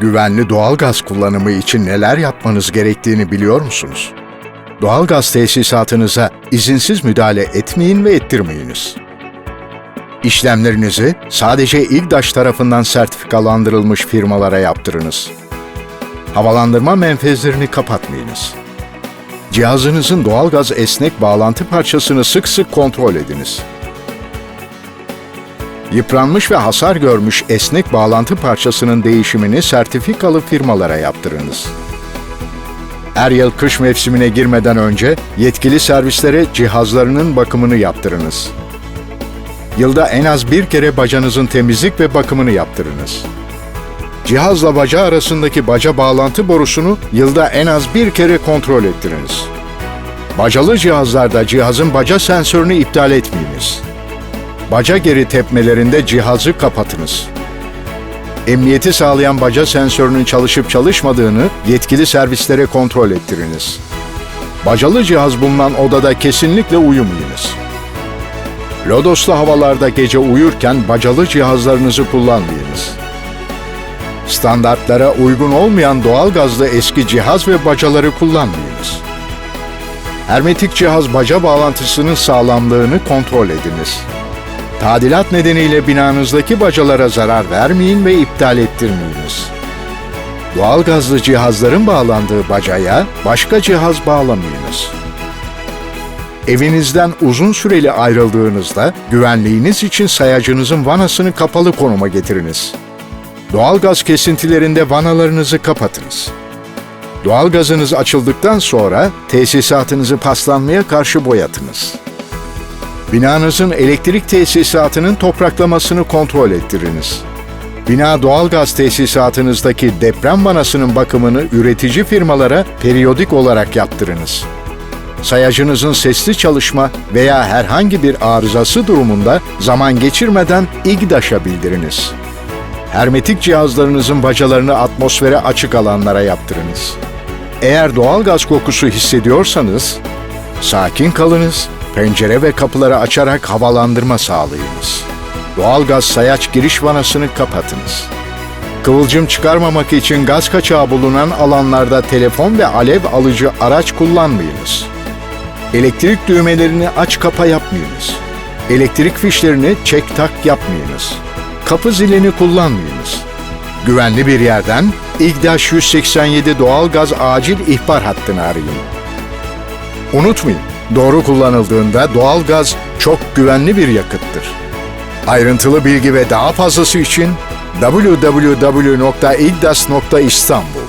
Güvenli doğalgaz kullanımı için neler yapmanız gerektiğini biliyor musunuz? Doğalgaz tesisatınıza izinsiz müdahale etmeyin ve ettirmeyiniz. İşlemlerinizi sadece İGDAŞ tarafından sertifikalandırılmış firmalara yaptırınız. Havalandırma menfezlerini kapatmayınız. Cihazınızın doğalgaz esnek bağlantı parçasını sık sık kontrol ediniz. Yıpranmış ve hasar görmüş esnek bağlantı parçasının değişimini sertifikalı firmalara yaptırınız. Her yıl kış mevsimine girmeden önce yetkili servislere cihazlarının bakımını yaptırınız. Yılda en az bir kere bacanızın temizlik ve bakımını yaptırınız. Cihazla baca arasındaki baca bağlantı borusunu yılda en az bir kere kontrol ettiriniz. Bacalı cihazlarda cihazın baca sensörünü iptal etmeyiniz. Baca geri tepmelerinde cihazı kapatınız. Emniyeti sağlayan baca sensörünün çalışıp çalışmadığını yetkili servislere kontrol ettiriniz. Bacalı cihaz bulunan odada kesinlikle uyumayınız. Lodoslu havalarda gece uyurken bacalı cihazlarınızı kullanmayınız. Standartlara uygun olmayan doğal gazlı eski cihaz ve bacaları kullanmayınız. Hermetik cihaz baca bağlantısının sağlamlığını kontrol ediniz. Tadilat nedeniyle binanızdaki bacalara zarar vermeyin ve iptal ettirmeyiniz. Doğal gazlı cihazların bağlandığı bacaya başka cihaz bağlamayınız. Evinizden uzun süreli ayrıldığınızda güvenliğiniz için sayacınızın vanasını kapalı konuma getiriniz. Doğalgaz kesintilerinde vanalarınızı kapatınız. Doğalgazınız açıldıktan sonra tesisatınızı paslanmaya karşı boyatınız. Binanızın elektrik tesisatının topraklamasını kontrol ettiriniz. Bina doğalgaz tesisatınızdaki deprem vanasının bakımını üretici firmalara periyodik olarak yaptırınız. Sayacınızın sesli çalışma veya herhangi bir arızası durumunda zaman geçirmeden İGDAŞ'a bildiriniz. Hermetik cihazlarınızın bacalarını atmosfere açık alanlara yaptırınız. Eğer doğalgaz kokusu hissediyorsanız, sakin kalınız, pencere ve kapıları açarak havalandırma sağlayınız. Doğalgaz sayaç giriş vanasını kapatınız. Kıvılcım çıkarmamak için gaz kaçağı bulunan alanlarda telefon ve alev alıcı araç kullanmayınız. Elektrik düğmelerini aç kapa yapmayınız. Elektrik fişlerini çek tak yapmayınız. Kapı zilini kullanmayınız. Güvenli bir yerden İGDAŞ 187 doğalgaz acil ihbar hattını arayın. Unutmayın, doğru kullanıldığında doğalgaz çok güvenli bir yakıttır. Ayrıntılı bilgi ve daha fazlası için www.igdas.istanbul